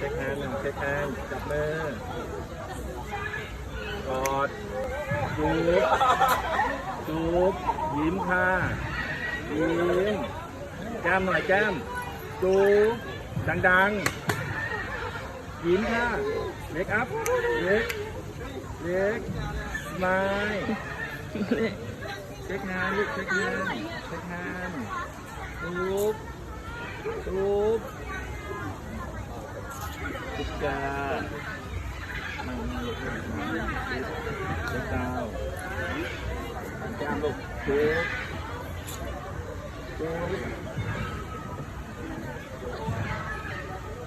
ช็คแฮนด์เช็คแฮนด์จับมือกอดจูบจูบยิ้มค่ะยิ้มแก้มหน่อยแก้มจูบดังๆ ยิ้มค่ะเล็กอัพเล็กเล็กสมาเช็คงานลูกเช็คงานเช็คงานตูบตูบ ตุ๊กตามามาลูกมาลูกดาวแก้มลูกเช็คเช็ค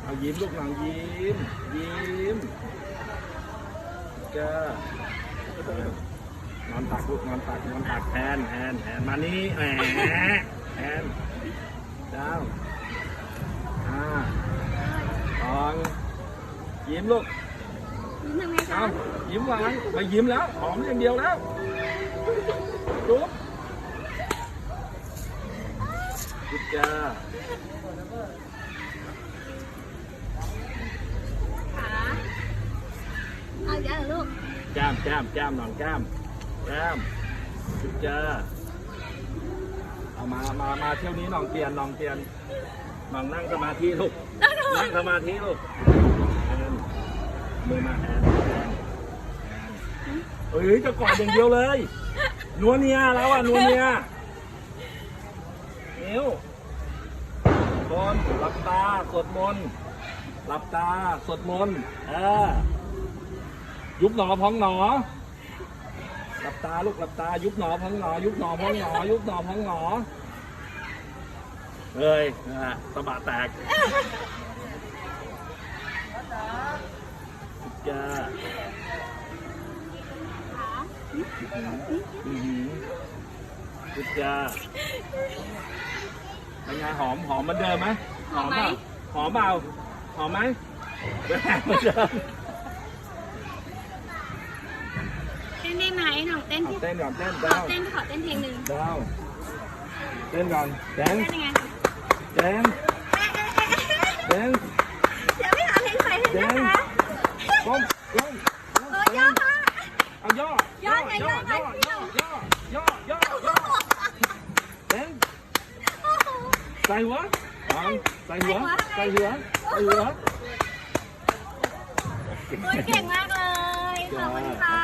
เอายิ้มลูกหลังยิ้ม ยิ้มจ้านอนตักลูกนอนตักนอนตักแทนแทนแทนมานี่แหมแทนดาวอ่าตอง ยิ้มลูกทำไงคะเอายิ้มหวานไปยิ้มแล้วหอมอย่างเดียวแล้วจุ๊บจุ๊บจ้าขาเอาเดี๋ยวเหรอลูกแก้มแก้มแก้มหนอนแก้มแก้มจุดเจอเอามามามาเที่ยวนี้หนองเตียนหนองเตียนหนองนั่งสมาธิลูกนั่งสมาธิลูกแอน มือมาแอนแอนเอ้ยจะกอดอย่างเดียวเลยนัวเนียแล้วอะนัวเนียนิ้วคนหลับตาสวดมนต์หลับตาสวดมนต์เออยุบหนอพองหนอหลับตาลูกหลับตา ยุบหนอพองหนอ ยุบหนอพองหนอ ยุบหนอพองหนอเฮ้ยนะฮะตะบะแตก จ้าอือหือจุดจ้าเป็นไงหอมหอมเหมือนเดิมไหมเปล่าหอมเปล่าหอมไหมเป็นไงเหมือนเดิมเต้นได้ไหมหนูเต้นเอาที่เต้นก่อนเต้นขอดาวเต้นขอเต้นเพลงหนึ่งดาวเต้นก่อนแดนเต้นยังไงแดนแดน เดี๋ยวไม่หาเพลงใหม่ให้นะคะ ก้มลง เออย่อค่ะ เอาย่อย่อไงย่อไงย่อย่อย่อย่อย่อเต้นใส่หัวฟังใส่หัวใส่หัวใส่หัวโอ้ยเก่งมากเลยขอบคุณค่ะ